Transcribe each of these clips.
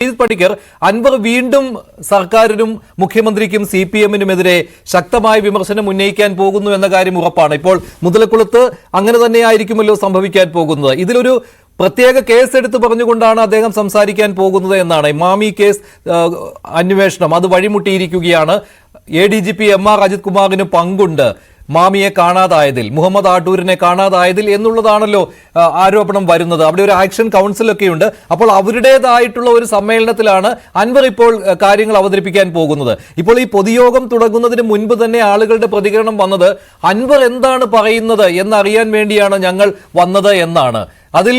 ശ്രീജിത് പണിക്കർ അൻവർ വീണ്ടും സർക്കാരിനും മുഖ്യമന്ത്രിക്കും സി പി എമ്മിനുമെതിരെ ശക്തമായ വിമർശനം ഉന്നയിക്കാൻ പോകുന്നു എന്ന കാര്യം ഉറപ്പാണ്. ഇപ്പോൾ മുതലക്കുളത്ത് അങ്ങനെ തന്നെയായിരിക്കുമല്ലോ സംഭവിക്കാൻ പോകുന്നത്. ഇതിലൊരു പ്രത്യേക കേസ് എടുത്ത് പറഞ്ഞുകൊണ്ടാണ് അദ്ദേഹം സംസാരിക്കാൻ പോകുന്നത് എന്നാണ്. മാമി കേസ് അന്വേഷണം അത് വഴിമുട്ടിയിരിക്കുകയാണ്. A D G P M R Ajith കുമാറിന് പങ്കുണ്ട്. മാമിയെ കാണാതായതിൽ മുഹമ്മദ് ആട്ടൂരിനെ കാണാതായതിൽ എന്നുള്ളതാണല്ലോ ആരോപണം വരുന്നത്. അവിടെ ഒരു ആക്ഷൻ കൗൺസിലൊക്കെ ഉണ്ട് അപ്പോൾ അവരുടേതായിട്ടുള്ള ഒരു സമ്മേളനത്തിലാണ് അൻവർ ഇപ്പോൾ കാര്യങ്ങൾ അവതരിപ്പിക്കാൻ പോകുന്നത്. ഇപ്പോൾ ഈ പൊതുയോഗം തുടങ്ങുന്നതിന് മുൻപ് തന്നെ ആളുകളുടെ പ്രതികരണം വന്നത് അൻവർ എന്താണ് പറയുന്നത് എന്നറിയാൻ വേണ്ടിയാണ് ഞങ്ങൾ വന്നത് എന്നാണ്. അതിൽ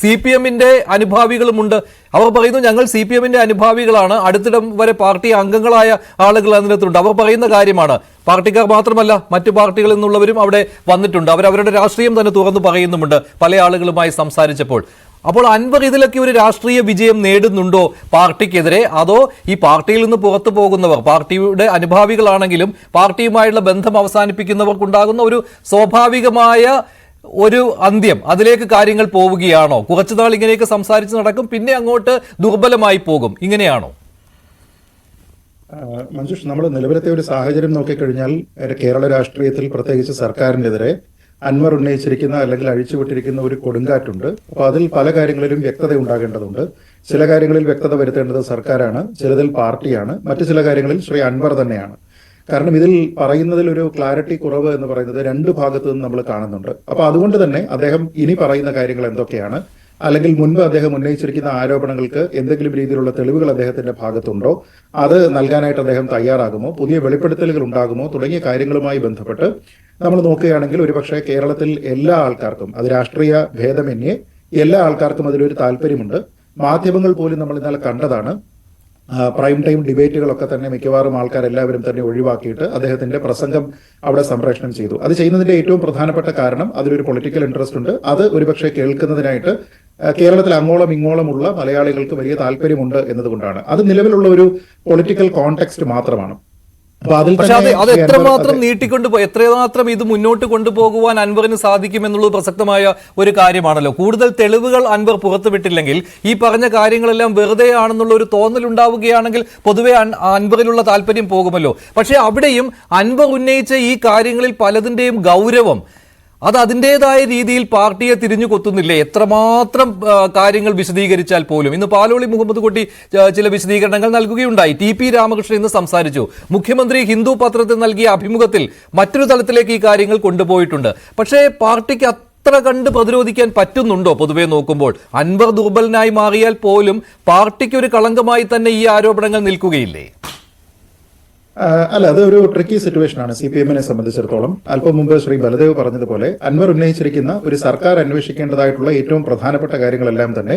സി പി എമ്മിന്റെ അനുഭാവികളുമുണ്ട്. അവർ പറയുന്നു ഞങ്ങൾ സി പി എമ്മിന്റെ അനുഭാവികളാണ്. അടുത്തിടം വരെ പാർട്ടി അംഗങ്ങളായ ആളുകൾ അതിനകത്തുണ്ട് അവർ പറയുന്ന കാര്യമാണ് പാർട്ടിക്കാർ മാത്രമല്ല മറ്റു പാർട്ടികളിൽ നിന്നുള്ളവരും അവിടെ വന്നിട്ടുണ്ട്. അവരവരുടെ രാഷ്ട്രീയം തന്നെ തുറന്നു പറയുന്നുമുണ്ട് പല ആളുകളുമായി സംസാരിച്ചപ്പോൾ. അപ്പോൾ അൻവർ ഇതിലൊക്കെ ഒരു രാഷ്ട്രീയ വിജയം നേടുന്നുണ്ടോ പാർട്ടിക്കെതിരെ? അതോ ഈ പാർട്ടിയിൽ നിന്ന് പുറത്തു പോകുന്നവർ പാർട്ടിയുടെ അനുഭാവികളാണെങ്കിലും പാർട്ടിയുമായുള്ള ബന്ധം അവസാനിപ്പിക്കുന്നവർക്കുണ്ടാകുന്ന ഒരു സ്വാഭാവികമായ ഒരു അന്ത്യം. അതിലേക്ക് കാര്യങ്ങൾ പോവുകയാണോ? കുറച്ചു നാൾ ഇങ്ങനെയൊക്കെ സംസാരിച്ച് നടക്കും പിന്നെ അങ്ങോട്ട് ദുർബലമായി പോകും. ഇങ്ങനെയാണോ? മഞ്ജുഷ് നമ്മൾ നിലവിലത്തെ ഒരു സാഹചര്യം നോക്കിക്കഴിഞ്ഞാൽ കേരള രാഷ്ട്രീയത്തിൽ പ്രത്യേകിച്ച് സർക്കാരിനെതിരെ അൻവർ ഉന്നയിച്ചിരിക്കുന്ന അല്ലെങ്കിൽ അഴിച്ചുവിട്ടിരിക്കുന്ന ഒരു കൊടുങ്കാറ്റുണ്ട്. അപ്പോൾ അതിൽ പല കാര്യങ്ങളിലും വ്യക്തത ഉണ്ടാകേണ്ടതുണ്ട്. ചില കാര്യങ്ങളിൽ വ്യക്തത വരുത്തേണ്ടത് സർക്കാരാണ് ചിലതിൽ പാർട്ടിയാണ് മറ്റു ചില കാര്യങ്ങളിൽ ശ്രീ അൻവർ തന്നെയാണ്. കാരണം ഇതിൽ പറയുന്നതിൽ ഒരു ക്ലാരിറ്റി കുറവ് എന്ന് പറയുന്നത് രണ്ട് ഭാഗത്തു നിന്ന് നമ്മൾ കാണുന്നുണ്ട്. അപ്പൊ അതുകൊണ്ട് തന്നെ അദ്ദേഹം ഇനി പറയുന്ന കാര്യങ്ങൾ എന്തൊക്കെയാണ്? അല്ലെങ്കിൽ മുൻപ് അദ്ദേഹം ഉന്നയിച്ചിരിക്കുന്ന ആരോപണങ്ങൾക്ക് എന്തെങ്കിലും രീതിയിലുള്ള തെളിവുകൾ അദ്ദേഹത്തിന്റെ ഭാഗത്തുണ്ടോ? അത് നൽകാനായിട്ട് അദ്ദേഹം തയ്യാറാകുമോ? പുതിയ വെളിപ്പെടുത്തലുകൾ ഉണ്ടാകുമോ? തുടങ്ങിയ കാര്യങ്ങളുമായി ബന്ധപ്പെട്ട് നമ്മൾ നോക്കുകയാണെങ്കിൽ ഒരുപക്ഷെ കേരളത്തിൽ എല്ലാ ആൾക്കാർക്കും അത് രാഷ്ട്രീയ ഭേദമന്യേ എല്ലാ ആൾക്കാർക്കും അതിലൊരു താല്പര്യമുണ്ട്. മാധ്യമങ്ങൾ പോലും നമ്മൾ ഇന്നലെ കണ്ടതാണ്. പ്രൈം ടൈം ഡിബേറ്റുകളൊക്കെ തന്നെ മിക്കവാറും ആൾക്കാർ എല്ലാവരും തന്നെ ഒഴിവാക്കിയിട്ട് അദ്ദേഹത്തിന്റെ പ്രസംഗം അവിടെ സംപ്രേഷണം ചെയ്തു. അത് ചെയ്യുന്നതിന്റെ ഏറ്റവും പ്രധാനപ്പെട്ട കാരണം അതിലൊരു പൊളിറ്റിക്കൽ ഇൻട്രസ്റ്റ് ഉണ്ട്. അത് ഒരുപക്ഷെ കേൾക്കുന്നതിനായിട്ട് കേരളത്തിൽ അങ്ങോളം ഇങ്ങോളമുള്ള മലയാളികൾക്ക് വലിയ താല്പര്യമുണ്ട് എന്നതുകൊണ്ടാണ്. അത് നിലവിലുള്ള ഒരു പൊളിറ്റിക്കൽ കോണ്ടെക്സ്റ്റ് മാത്രമാണ്. പക്ഷെ അത് അത് എത്രമാത്രം നീട്ടിക്കൊണ്ട് എത്രമാത്രം ഇത് മുന്നോട്ട് കൊണ്ടുപോകുവാൻ അൻവറിന് സാധിക്കും എന്നുള്ളത് പ്രസക്തമായ ഒരു കാര്യമാണല്ലോ. കൂടുതൽ തെളിവുകൾ അൻവർ പുറത്തുവിട്ടില്ലെങ്കിൽ ഈ പറഞ്ഞ കാര്യങ്ങളെല്ലാം വെറുതെ ആണെന്നുള്ള ഒരു തോന്നൽ ഉണ്ടാവുകയാണെങ്കിൽ പൊതുവെ അൻവറിലുള്ള താല്പര്യം പോകുമല്ലോ. പക്ഷേ അവിടെയും അൻവർ ഉന്നയിച്ച ഈ കാര്യങ്ങളിൽ പലതിന്റെയും ഗൗരവം അത് അതിന്റെതായ രീതിയിൽ പാർട്ടിയെ തിരിഞ്ഞു കൊത്തുന്നില്ലേ? എത്രമാത്രം കാര്യങ്ങൾ വിശദീകരിച്ചാൽ പോലും. ഇന്ന് പാലോളി മുഹമ്മദ് കുട്ടി ചില വിശദീകരണങ്ങൾ നൽകുകയുണ്ടായി. ടി പി രാമകൃഷ്ണൻ ഇന്ന് സംസാരിച്ചു. മുഖ്യമന്ത്രി ഹിന്ദു പത്രത്തിൽ നൽകിയ അഭിമുഖത്തിൽ മറ്റൊരു തലത്തിലേക്ക് ഈ കാര്യങ്ങൾ കൊണ്ടുപോയിട്ടുണ്ട്. പക്ഷേ പാർട്ടിക്ക് അത്ര കണ്ട് പ്രതിരോധിക്കാൻ പറ്റുന്നുണ്ടോ? പൊതുവെ നോക്കുമ്പോൾ അൻവർ ദുർബലനായി മാറിയാൽ പോലും പാർട്ടിക്ക് ഒരു കളങ്കമായി തന്നെ ഈ ആരോപണങ്ങൾ നിൽക്കുകയില്ലേ? അല്ല അത് ഒരു ട്രിക്കി സിറ്റുവേഷൻ ആണ് സി പി എമ്മിനെ സംബന്ധിച്ചിടത്തോളം. അല്പം മുമ്പ് ശ്രീ ബലദേവ് പറഞ്ഞതുപോലെ അൻവർ ഉന്നയിച്ചിരിക്കുന്ന ഒരു സർക്കാർ അന്വേഷിക്കേണ്ടതായിട്ടുള്ള ഏറ്റവും പ്രധാനപ്പെട്ട കാര്യങ്ങളെല്ലാം തന്നെ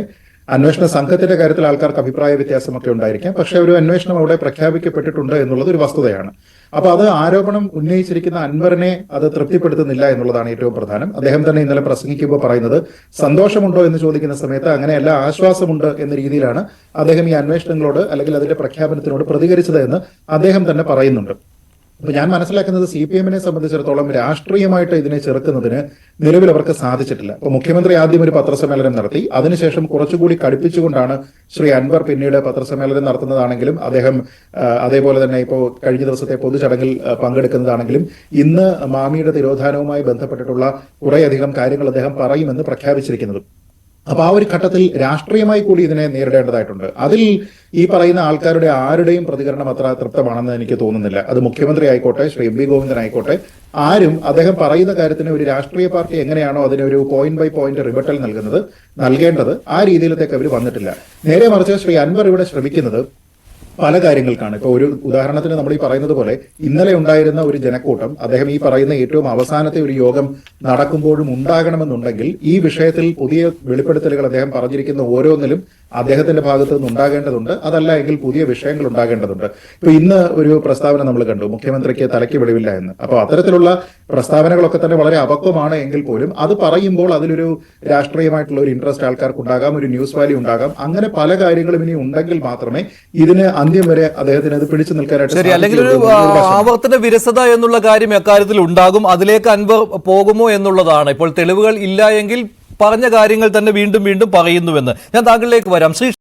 അന്വേഷണ സംഘത്തിന്റെ കാര്യത്തിൽ ആൾക്കാർക്ക് അഭിപ്രായ വ്യത്യാസമൊക്കെ ഉണ്ടായിരിക്കാം. പക്ഷെ ഒരു അന്വേഷണം അവിടെ പ്രഖ്യാപിക്കപ്പെട്ടിട്ടുണ്ട് എന്നുള്ളത് ഒരു വസ്തുതയാണ്. അപ്പൊ അത് ആരോപണം ഉന്നയിച്ചിരിക്കുന്ന അൻവറിനെ അത് തൃപ്തിപ്പെടുത്തുന്നില്ല എന്നുള്ളതാണ് ഏറ്റവും പ്രധാനം. അദ്ദേഹം തന്നെ ഇന്നലെ പ്രസംഗിക്കുമ്പോൾ പറയുന്നത് സന്തോഷമുണ്ടോ എന്ന് ചോദിക്കുന്ന സമയത്ത് അങ്ങനെയല്ല ആശ്വാസമുണ്ട് എന്ന രീതിയിലാണ് അദ്ദേഹം ഈ അന്വേഷണങ്ങളോട് അല്ലെങ്കിൽ അതിന്റെ പ്രഖ്യാപനത്തിനോട് പ്രതികരിച്ചത് എന്ന് അദ്ദേഹം തന്നെ പറയുന്നുണ്ട്. അപ്പൊ ഞാൻ മനസ്സിലാക്കുന്നത് സി പി എമ്മിനെ സംബന്ധിച്ചിടത്തോളം രാഷ്ട്രീയമായിട്ട് ഇതിനെ ചെറുക്കുന്നതിന് നിലവിൽ അവർക്ക് സാധിച്ചിട്ടില്ല. അപ്പൊ മുഖ്യമന്ത്രി ആദ്യം ഒരു പത്രസമ്മേളനം നടത്തി. അതിനുശേഷം കുറച്ചുകൂടി കടുപ്പിച്ചുകൊണ്ടാണ് ശ്രീ അൻവർ പിന്നീട് പത്രസമ്മേളനം നടത്തുന്നതാണെങ്കിലും അദ്ദേഹം അതേപോലെ തന്നെ ഇപ്പോൾ കഴിഞ്ഞ ദിവസത്തെ പൊതുചടങ്ങിൽ പങ്കെടുക്കുന്നതാണെങ്കിലും ഇന്ന് മാമിയുടെ തിരോധാനവുമായി ബന്ധപ്പെട്ടിട്ടുള്ള കുറേയധികം കാര്യങ്ങൾ അദ്ദേഹം പറയുമെന്ന് പ്രഖ്യാപിച്ചിരിക്കുന്നത്. അപ്പൊ ആ ഒരു ഘട്ടത്തിൽ രാഷ്ട്രീയമായി കൂടി ഇതിനെ നേരിടേണ്ടതായിട്ടുണ്ട്. അതിൽ ഈ പറയുന്ന ആൾക്കാരുടെ ആരുടെയും പ്രതികരണം അത്ര തൃപ്തമാണെന്ന് എനിക്ക് തോന്നുന്നില്ല. അത് മുഖ്യമന്ത്രി ആയിക്കോട്ടെ ശ്രീ എം വി ഗോവിന്ദൻ ആയിക്കോട്ടെ ആരും അദ്ദേഹം പറയുന്ന കാര്യത്തിന് ഒരു രാഷ്ട്രീയ പാർട്ടി എങ്ങനെയാണോ അതിനൊരു പോയിന്റ് ബൈ പോയിന്റ് റിബട്ടൽ നൽകുന്നത് നൽകേണ്ടത് ആ രീതിയിലത്തേക്ക് അവർ വന്നിട്ടില്ല. നേരെ മറിച്ച് ശ്രീ അൻവർ ഇവിടെ ശ്രമിക്കുന്നത് പല കാര്യങ്ങൾക്കാണ്. ഇപ്പൊ ഒരു ഉദാഹരണത്തിന് നമ്മൾ ഈ പറയുന്നത് പോലെ ഇന്നലെ ഉണ്ടായിരുന്ന ഒരു ജനക്കൂട്ടം അദ്ദേഹം ഈ പറയുന്ന ഏറ്റവും അവസാനത്തെ ഒരു യോഗം നടക്കുമ്പോഴും ഉണ്ടാകണമെന്നുണ്ടെങ്കിൽ ഈ വിഷയത്തിൽ പുതിയ വെളിപ്പെടുത്തലുകൾ അദ്ദേഹം പറഞ്ഞിരിക്കുന്ന ഓരോന്നിലും അദ്ദേഹത്തിന്റെ ഭാഗത്ത് നിന്ന് ഉണ്ടാകേണ്ടതുണ്ട്. അതല്ല എങ്കിൽ പുതിയ വിഷയങ്ങൾ ഉണ്ടാകേണ്ടതുണ്ട്. ഇപ്പൊ ഇന്ന് ഒരു പ്രസ്താവന നമ്മൾ കണ്ടു മുഖ്യമന്ത്രിക്ക് തലയ്ക്ക് വെളിവില്ല എന്ന്. അപ്പോൾ അത്തരത്തിലുള്ള പ്രസ്താവനകളൊക്കെ തന്നെ വളരെ അപക്വമാണ് എങ്കിൽ പോലും അത് പറയുമ്പോൾ അതിലൊരു രാഷ്ട്രീയമായിട്ടുള്ള ഒരു ഇൻട്രസ്റ്റ് ആൾക്കാർക്ക് ഉണ്ടാകാം ഒരു ന്യൂസ് വാല്യൂ ഉണ്ടാകാം. അങ്ങനെ പല കാര്യങ്ങളും ഇനി ഉണ്ടെങ്കിൽ മാത്രമേ ഇതിന് അന്ത്യം വരെ അദ്ദേഹത്തിന് അത് പിടിച്ചു നിൽക്കാനായിട്ട് ശരി അല്ലെങ്കിൽ ഒരു. ആവർത്തന വിരസത എന്നുള്ള കാര്യം എക്കാര്യത്തിൽ ഉണ്ടാകും അതിലേക്ക് അൻവർ പോകുമോ എന്നുള്ളതാണ്. ഇപ്പോൾ തെളിവുകൾ ഇല്ല എങ്കിൽ പറഞ്ഞ കാര്യങ്ങൾ തന്നെ വീണ്ടും വീണ്ടും പറയുന്നുവെന്ന് ഞാൻ താങ്കളിലേക്ക് വരാം. ശ്രീ